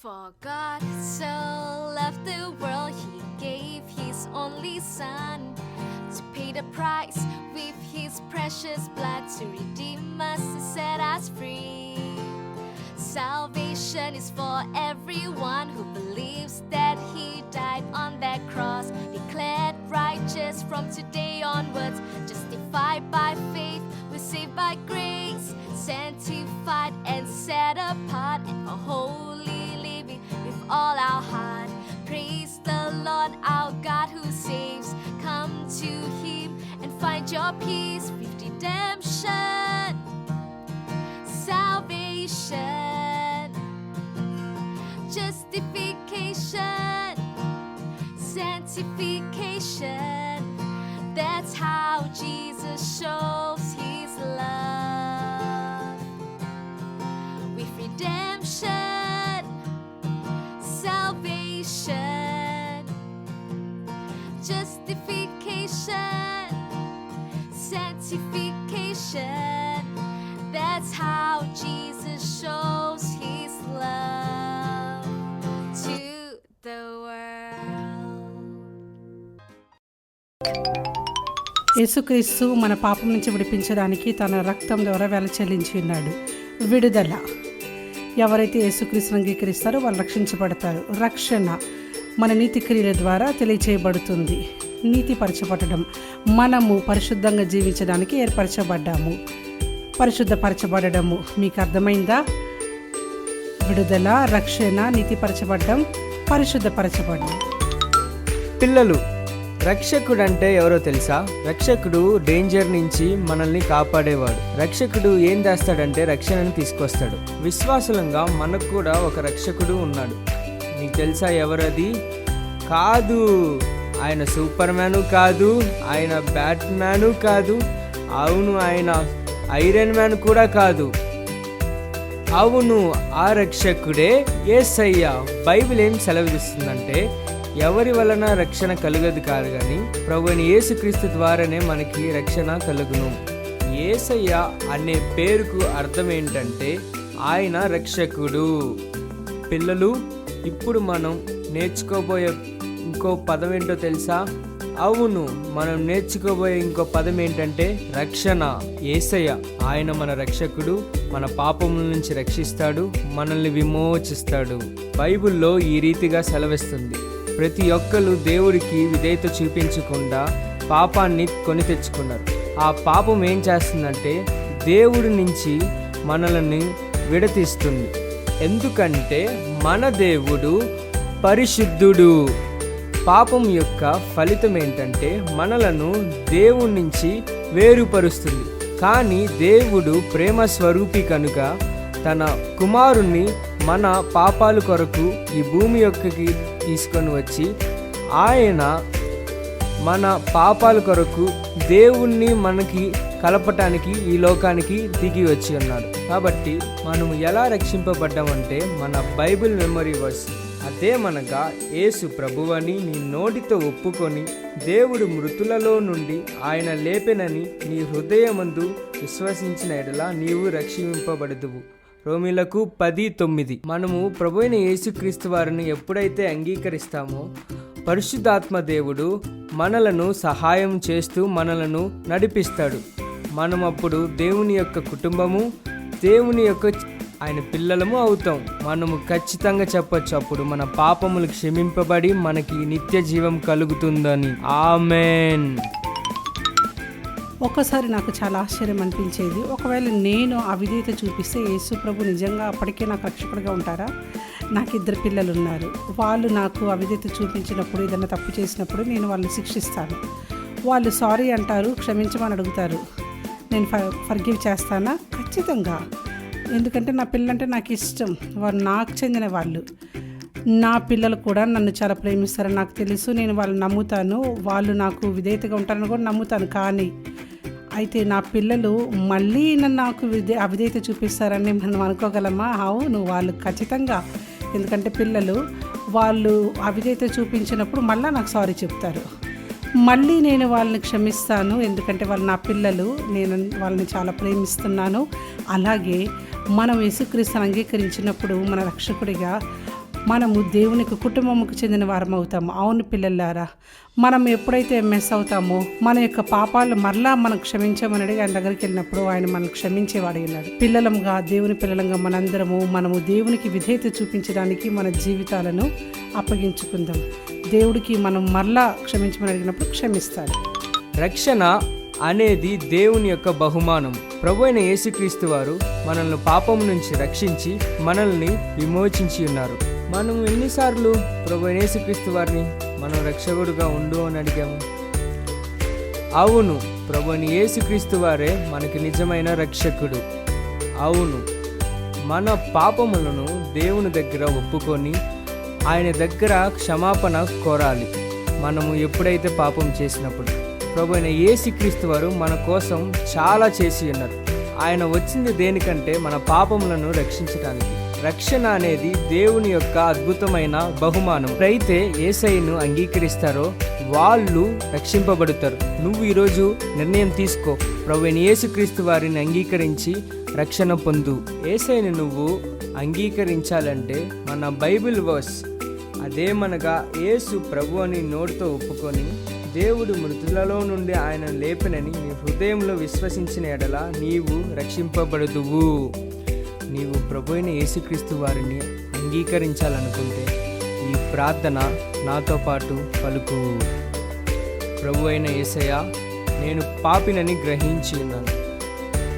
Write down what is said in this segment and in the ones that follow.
For God so loved the world, He gave His only Son to pay the price with His precious blood to redeem us and set us free. Salvation is for everyone who believes that He died on that cross, declared righteous from today onwards, justified by faith, we're saved by grace, sanctified and set apart, and for holy your peace with redemption salvation, justification, sanctification. That's how Jesus shows his love. With redemption, sanctification. That's how Jesus shows his love to the world. యేసుక్రీస్తు మన పాపం నుంచి విడిపించడానికి తన రక్తం ద్వారా వెల చెల్లించి ఉన్నాడు విడుదల ఎవరైతే యేసుక్రీస్తుని అంగీకరిస్తారో వాళ్ళు రక్షించబడతారు రక్షణ మన నీతి క్రియల ద్వారా తెలియచేయబడుతుంది నీతిపరచబడడం. మనము పరిశుద్ధంగా జీవించడానికి ఏర్పరచబడ్డాము. పరిశుద్ధపరచబడము మీకు అర్థమైందా? విడుదల రక్షణ నీతిపరచబడ్డం పరిశుద్ధపరచబడ్డం. పిల్లలు రక్షకుడు అంటే ఎవరో తెలుసా? రక్షకుడు డేంజర్ నుంచి మనల్ని కాపాడేవాడు. రక్షకుడు ఏం చేస్తాడంటే రక్షణను తీసుకొస్తాడు. విశ్వాసులంగా మనకు కూడా ఒక రక్షకుడు ఉన్నాడు. నీకు తెలుసా ఎవరది? కాదు. ఆయన సూపర్ మ్యాను కాదు ఆయన బ్యాట్ మ్యాను కాదు అవును ఆయన ఐరన్ మ్యాన్ కూడా కాదు. అవును ఆ రక్షకుడే ఏసయ్య. బైబిల్ ఏం సెలవిస్తుందంటే ఎవరి వలన రక్షణ కలుగదు కాదు కానీ ప్రభుని యేసుక్రీస్తు ద్వారానే మనకి రక్షణ కలుగును. ఏసయ్య అనే పేరుకు అర్థం ఏంటంటే ఆయన రక్షకుడు. పిల్లలు ఇప్పుడు మనం నేర్చుకోబోయే ఇంకో పదం ఏంటో తెలుసా? అవును మనం నేర్చుకోబోయే ఇంకో పదం ఏంటంటే రక్షణ. ఏసయ్య ఆయన మన రక్షకుడు మన పాపముల నుంచి రక్షిస్తాడు మనల్ని విమోచిస్తాడు. బైబిల్లో ఈ రీతిగా సెలవిస్తుంది. ప్రతి ఒక్కరు దేవుడికి విధేయత చూపించకుండా పాపాన్ని కొని తెచ్చుకున్నారు. ఆ పాపం ఏం చేస్తుందంటే దేవుడి నుంచి మనల్ని విడతీస్తుంది. ఎందుకంటే మన దేవుడు పరిశుద్ధుడు. పాపం యొక్క ఫలితం ఏంటంటే మనలను దేవుడి నుంచి వేరుపరుస్తుంది. కానీ దేవుడు ప్రేమ స్వరూపి కనుక తన కుమారుణ్ణి మన పాపాల కొరకు ఈ భూమి యొక్కకి తీసుకొని వచ్చి ఆయన మన పాపాల కొరకు దేవుణ్ణి మనకి కలపటానికి ఈ లోకానికి దిగి వచ్చి ఉన్నాడు. కాబట్టి మనం ఎలా రక్షింపబడ్డామంటే మన బైబిల్ మెమరీ వర్స్ అదేమనగా యేసు ప్రభువని నీ నోటితో ఒప్పుకొని దేవుడు మృతులలో నుండి ఆయన లేపెనని నీ హృదయమందు విశ్వసించిన ఎడల నీవు రక్షింపబడదువు. రోమిలకు పది తొమ్మిది. మనము ప్రభువైన యేసుక్రీస్తు వారిని ఎప్పుడైతే అంగీకరిస్తామో పరిశుద్ధాత్మ దేవుడు మనలను సహాయం చేస్తూ మనలను నడిపిస్తాడు. మనం అప్పుడు దేవుని యొక్క కుటుంబము దేవుని యొక్క ఆయన పిల్లలము అవుతాం. మనము ఖచ్చితంగా చెప్పొచ్చు. అప్పుడు మన పాపములు క్షమింపబడి మనకి నిత్య జీవం కలుగుతుందని. ఆమెన్. ఒక్కసారి నాకు చాలా ఆశ్చర్యం అనిపించేది. ఒకవేళ నేను అవిధేయత చూపిస్తే యేసు ప్రభు నిజంగా అప్పటికే నాకు రక్షకుడిగా ఉంటారా? నాకు ఇద్దరు పిల్లలు ఉన్నారు. వాళ్ళు నాకు అవిధేయత చూపించినప్పుడు ఏదైనా తప్పు చేసినప్పుడు నేను వాళ్ళని శిక్షిస్తాను. వాళ్ళు సారీ అంటారు క్షమించమని అడుగుతారు. నేను ఫర్ ఫర్గివ్ చేస్తానా? ఖచ్చితంగా. ఎందుకంటే నా పిల్లలంటే నాకు ఇష్టం. వారు నాకు చెందిన వాళ్ళు. నా పిల్లలు కూడా నన్ను చాలా ప్రేమిస్తారని నాకు తెలుసు నేను వాళ్ళని నమ్ముతాను. వాళ్ళు నాకు విధేయతగా ఉంటారని కూడా నమ్ముతాను. కానీ అయితే నా పిల్లలు మళ్ళీ నన్ను నాకు విధే అవిధేయత చూపిస్తారని మనం అనుకోగలమా? అవును వాళ్ళు ఖచ్చితంగా. ఎందుకంటే పిల్లలు వాళ్ళు అవిధేయత చూపించినప్పుడు మళ్ళీ నాకు సారీ చెప్తారు. మళ్ళీ నేను వాళ్ళని క్షమిస్తాను ఎందుకంటే వాళ్ళు నా పిల్లలు నేను వాళ్ళని చాలా ప్రేమిస్తున్నాను. అలాగే మనం యేసుక్రీస్తుని అంగీకరించినప్పుడు మన రక్షకుడిగా మనము దేవునికి కుటుంబముకు చెందిన వారం అవుతాము అవును పిల్లలారా మనం ఎప్పుడైతే మెస్ అవుతామో మన యొక్క పాపాలు మరలా మనం క్షమించమని అడిగి ఆయన దగ్గరికి వెళ్ళినప్పుడు ఆయన మనం క్షమించేవాడు ఉన్నాడు. పిల్లలంగా దేవుని పిల్లలంగా మనందరము మనము దేవునికి విధేయత చూపించడానికి మన జీవితాలను అప్పగించుకుందాం. దేవుడికి మనం మరలా క్షమించమని అడిగినప్పుడు క్షమిస్తాడు. రక్షణ అనేది దేవుని యొక్క బహుమానం. ప్రభు అయిన యేసుక్రీస్తు వారు మనల్ని పాపం నుంచి రక్షించి మనల్ని విమోచించి ఉన్నారు. మనం ఎన్నిసార్లు ప్రభు అయిన యేసుక్రీస్తు వారిని మనం రక్షకుడుగా ఉండు అని అడిగాము. అవును ప్రభుని అయిన యేసుక్రీస్తు వారే మనకి నిజమైన రక్షకుడు. అవును మన పాపములను దేవుని దగ్గర ఒప్పుకొని ఆయన దగ్గర క్షమాపణ కోరాలి. మనము ఎప్పుడైతే పాపం చేసినప్పుడు ప్రభు అయిన యేసుక్రీస్తు వారు మన కోసం చాలా చేసి ఉన్నారు. ఆయన వచ్చింది దేనికంటే మన పాపములను రక్షించడానికి రక్షణ అనేది దేవుని యొక్క అద్భుతమైన బహుమానం. అయితే ఏసైను అంగీకరిస్తారో వాళ్ళు రక్షింపబడతారు. నువ్వు ఈరోజు నిర్ణయం తీసుకో. ప్రవీణ్ యేసుక్రీస్తు వారిని అంగీకరించి రక్షణ పొందు. ఏసైని నువ్వు అంగీకరించాలంటే మన బైబిల్ వర్స్ అదేమనగా యేసు ప్రభు అని నోటితో ఒప్పుకొని దేవుడు మృతులలో నుండి ఆయన లేపనని నీ హృదయంలో విశ్వసించిన ఎడల నీవు రక్షింపబడుదువు. నీవు ప్రభు అయిన యేసుక్రీస్తు వారిని అంగీకరించాలనుకుంటే ఈ ప్రార్థన నాతో పాటు పలుకు. ప్రభు అయిన యేసయ్య నేను పాపినని గ్రహించి ఉన్నాను.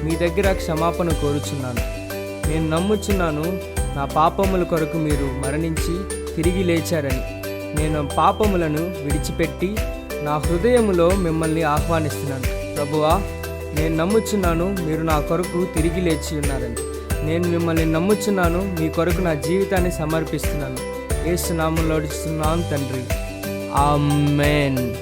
మీ దగ్గర క్షమాపణ కోరుచున్నాను. నేను నమ్ముచున్నాను నా పాపముల కొరకు మీరు మరణించి తిరిగి లేచారని. నేను పాపములను విడిచిపెట్టి నా హృదయములో మిమ్మల్ని ఆహ్వానిస్తున్నాను. ప్రభువా నేను నమ్ముచున్నాను మీరు నా కొరకు తిరిగి లేచి ఉన్నారని. నేను మిమ్మల్ని నమ్ముచున్నాను. మీ కొరకు నా జీవితాన్ని సమర్పిస్తున్నాను. ఏసునామంలో అడుగుతున్నాను తండ్రి. ఆమెన్.